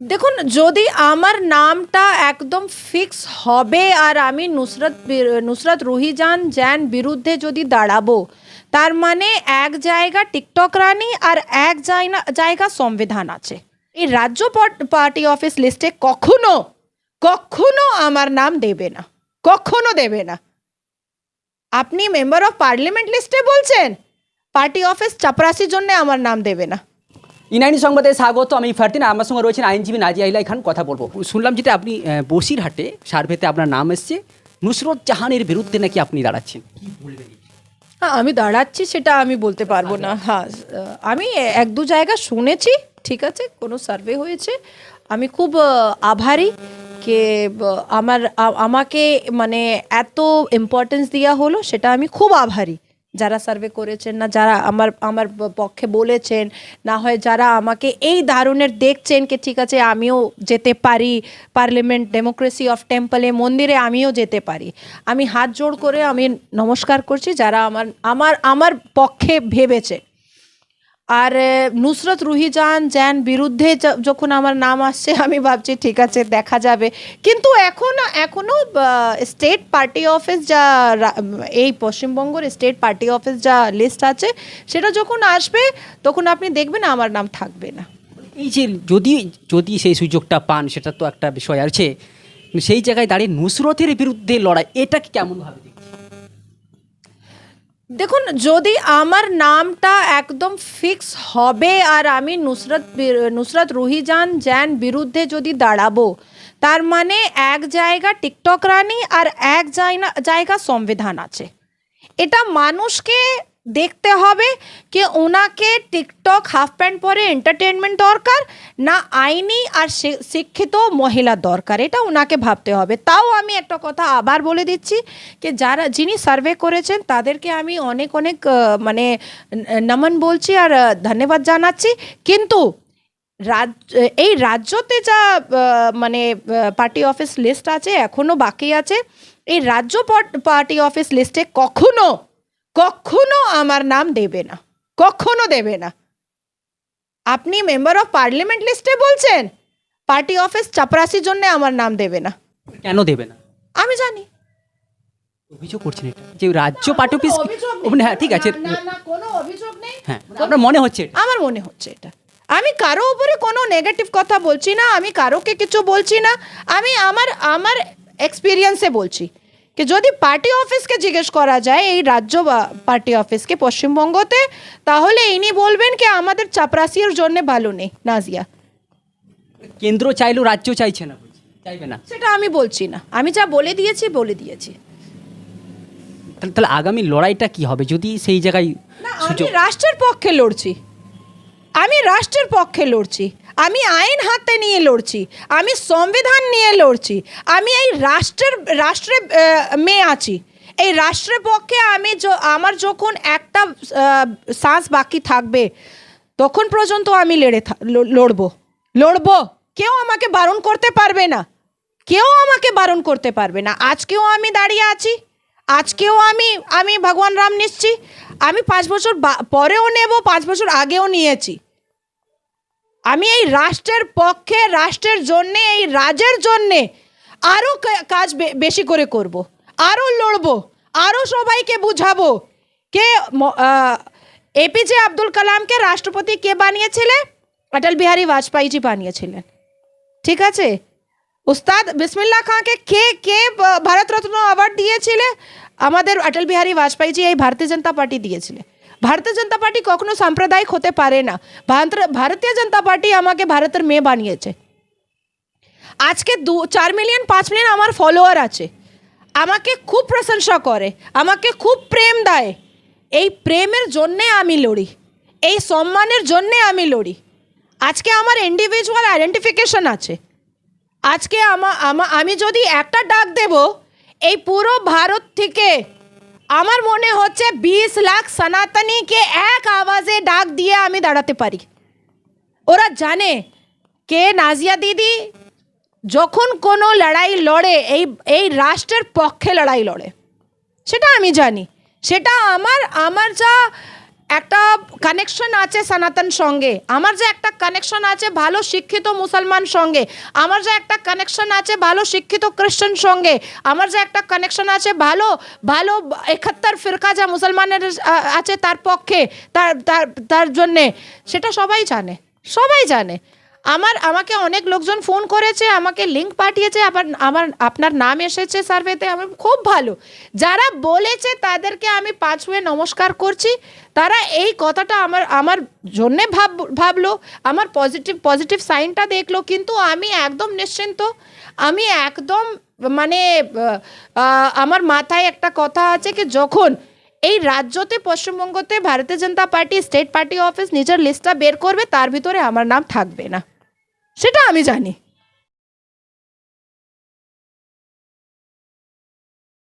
দেখুন, যদি আমার নামটা একদম ফিক্স হবে আর আমি নুসরত নুসরত রুহিজান জ্যান বিরুদ্ধে যদি দাঁড়াবো, তার মানে এক জায়গা টিকটক রানী আর এক জায়গা সংবিধান আছে। এই রাজ্য পার্টি অফিস লিস্টে কখনো কখনো আমার নাম দেবে না, কখনো দেবে না। আপনি মেম্বার অফ পার্লামেন্ট লিস্টে বলছেন? পার্টি অফিস চাপরাসির জন্য আমার নাম দেবে না। ইনাইনি সংবাদে স্বাগত আমি ফারদিন আমার সঙ্গে রয়েছেন আইনজীবী নাজিয়া ইলাই খান কথা বলব। শুনলাম যেটা আপনি বসিরহাটে সার্ভেতে আপনার নাম এসছে নুসরত জাহানের বিরুদ্ধে নাকি আপনি দাঁড়াচ্ছেন? হ্যাঁ আমি দাঁড়াচ্ছি সেটা আমি বলতে পারব না। হ্যাঁ আমি এক দু জায়গা শুনেছি ঠিক আছে কোনো সার্ভে হয়েছে। আমি খুব আভারী কে আমার আমাকে মানে এত ইম্পর্টেন্স দেওয়া হলো সেটা আমি খুব আভারী। যারা সার্ভে করেছেন না, যারা আমার আমার পক্ষে বলেছেন, না হয় যারা আমাকে এই ধারণের দেখছেন কি ঠিক আছে, আমিও যেতে পারি পার্লামেন্ট ডেমোক্রেসি অফ টেম্পলে মন্দিরে আমিও যেতে পারি। আমি হাত জোড় করে আমি নমস্কার করছি যারা আমার আমার আমার পক্ষে ভেবেছে। আর নুসরত রুহিজান, জ্যান বিরুদ্ধে যখন আমার নাম আসছে, আমি ভাবছি, ঠিক আছে, দেখা যাবে। কিন্তু এখন এখনও স্টেট পার্টি অফিস যা এই পশ্চিমবঙ্গের স্টেট পার্টি অফিস যা লিস্ট আছে, সেটা যখন আসবে, তখন আপনি দেখবেন আমার নাম থাকবে না। এই যে, যদি যদি সেই সুযোগটা পান, সেটা তো একটা বিষয় আছে। সেই জায়গায় দাঁড়িয়ে নুসরতের বিরুদ্ধে লড়াই, এটা কেমন ভাবে? দেখুন, যদি আমার নামটা একদম ফিক্স হবে আর আমি নুসরত নুসরত রুহিজান জ্যান বিরুদ্ধে যদি দাঁড়াবো, তার মানে এক জায়গা টিকটক রানী আর এক জায়গা জায়গা সংবিধান আছে। এটা মানুষকে দেখতে হবে কি ওনাকে টিকটক হাফ প্যান্ট পরে এন্টারটেনমেন্ট দরকার না আইনি আর শিক্ষিত মহিলা দরকার, এটা ওনাকে ভাবতে হবে। তাও আমি একটা কথা আবার বলে দিচ্ছি যে যারা, যিনি সার্ভে করেছেন তাদেরকে আমি অনেক অনেক মানে নমন বলছি আর ধন্যবাদ জানাচ্ছি। কিন্তু রাজ, এই রাজ্যতে যা মানে পার্টি অফিস লিস্ট আছে এখনও বাকি আছে, এই রাজ্য পার্টি অফিস লিস্টে কখনো কখনো আমার নাম দেবে না কখনো দেবে না। আপনি মেম্বার অফ পার্লামেন্ট লিস্টে বলছেন পার্টি অফিস চাপরাসির জন্য আমার নাম দেবে না। কেন দেবে না? আমি জানি। অভিযোগ করছেন এটা? যে রাজ্য পার্টি অফিস হ্যাঁ ঠিক আছে। না না কোনো অভিযোগ নেই। হ্যাঁ আপনার মনে হচ্ছে আমার মনে হচ্ছে এটা। আমি কারও উপরে কোনো নেগেটিভ কথা বলছি না আমি কারোকে কিছু বলছি না আমি আমার আমার এক্সপিরিয়েন্সে বলছি। কি যদি পার্টি অফিসকে জিজ্ঞেস করা যায় এই রাজ্য বা পার্টি অফিসকে পশ্চিমবঙ্গতে তাহলে ইনি বলবেন কি আমাদের চাপরাসির জন্য ভালো নেই। নাজিয়া কেন্দ্র চাইলেও রাজ্য চাইছে না। চাইবে না। সেটা আমি বলছি না। আমি যা বলে দিয়েছি বলে দিয়েছি। তাহলে তাহলে আগামী লড়াইটা কি হবে? যদি সেই জায়গায় না আমি রাষ্ট্রের পক্ষে লড়ছি। আমি রাষ্ট্রের পক্ষে লড়ছি। আমি আইন হাতে নিয়ে লড়ছি, আমি সংবিধান নিয়ে লড়ছি, আমি এই রাষ্ট্রের, রাষ্ট্রে মেয়ে আছি। এই রাষ্ট্রের পক্ষে আমি আমার যখন একটা শ্বাস বাকি থাকবে, তখন পর্যন্ত আমি লড়ে লড়বো। লড়বো। কেউ আমাকে বারণ করতে পারবে না। কেউ আমাকে বারণ করতে পারবে না। আজকেও আমি দাঁড়িয়ে আছি, আজকেও আমি আমি ভগবান রাম নিচ্ছি আমি পাঁচ বছর পরেও নেব, পাঁচ বছর আগেও নিয়েছি। আমি এই রাষ্ট্রের পক্ষে, রাষ্ট্রের জন্যে, এই রাজের জন্যে আরও কাজ বেশি করে করব। আরও লড়বো আরও সবাইকে বুঝাবো কে এপিজে আব্দুল কালামকে রাষ্ট্রপতি কে বানিয়েছিলেন অটল বিহারী বাজপেয়ীজি বানিয়েছিলেন। ঠিক আছে? উস্তাদ বিসমিল্লা খাঁকে কে কে ভারতরত্ন অ্যাওয়ার্ড দিয়েছিলে? আমাদের অটল বিহারী বাজপেয়ীজি এই ভারতীয় জনতা পার্টি দিয়েছিলে। ভারতীয় জনতা পার্টি কখনো সাম্প্রদায়িক হতে পারে না। ভারত- ভারতীয় জনতা পার্টি আমাকে ভারতের মেয়ে বানিয়েছে। আজকে দু, চার মিলিয়ন পাঁচ মিলিয়ন আমার ফলোয়ার আছে। আমাকে খুব প্রশংসা করে, আমাকে খুব প্রেম দেয়। এই প্রেমের জন্যে আমি লড়ি, এই সম্মানের জন্যে আমি লড়ি। আজকে আমার ইন্ডিভিজুয়াল আইডেন্টিফিকেশন আছে। আজকে আমা- আমি যদি একটা ডাক দেব, এই পুরো ভারত থেকে আমার মনে হচ্ছে বিশ লাখ সনাতনীকে এক আওয়াজে ডাক দিয়ে আমি দাঁড়াতে পারি। ওরা জানে কে নাজিয়া দিদি? যখন কোনো লড়াই লড়ে, এই এই রাষ্ট্রের পক্ষে লড়াই লড়ে। সেটা আমি জানি। সেটা আমার আমার যা একটা কানেকশন আছে সনাতন সঙ্গে। আমার যে একটা কানেকশন আছে ভালো শিক্ষিত মুসলমান সঙ্গে। আমার যে একটা কানেকশন আছে ভালো শিক্ষিত খ্রিস্টান সঙ্গে। আমার যে একটা কানেকশন আছে ভালো ভালো একাত্তর ফিরকা যা মুসলমানের আছে তার পক্ষে, তার তার তার জন্যে। সেটা সবাই জানে সবাই জানে। আমার, আমাকে অনেক লোকজন ফোন করেছে, আমাকে লিঙ্ক পাঠিয়েছে, আবার, আমার, আপনার নাম এসেছে সার্ভেতে আমার খুব ভালো। যারা বলেছে তাদেরকে আমি পাঁচ হয়ে নমস্কার করছি, তারা এই কথাটা আমার আমার জন্যে ভাব, ভাবলো, আমার পজিটিভ পজিটিভ সাইনটা দেখল, কিন্তু আমি একদম নিশ্চিন্ত, আমি একদম মানে আমার মাথায় একটা কথা আছে কি, যখন এই রাজ্যতে, পশ্চিমবঙ্গতে Bharatiya Janata Party, state party office নিজের লিস্টটা বের করবে, তার ভিতরে আমার নাম থাকবে না। সেটা আমি জানি।